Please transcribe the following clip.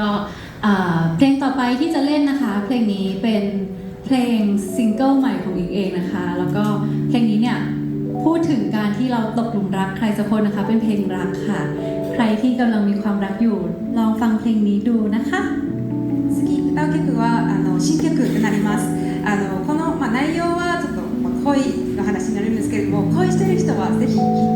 ก็เพลงต่อไปที่จะเล่นนะคะ เพลงนี้เป็นเพลงซิงเกิลใหม่ของอิงเองนะคะ แล้วก็เพลงนี้เนี่ยพูดถึงการที่เราตกหลุมรักใครสักคนนะคะ เป็นเพลงรักค่ะ ใครที่กำลังมีความรักอยู่ ลองฟังเพลงนี้ดูนะคะ次歌う曲はあの新曲となりますあのこの、まあ、内容はちょっと、まあ、恋の話になるんですけれども恋してる人はぜひ聴いて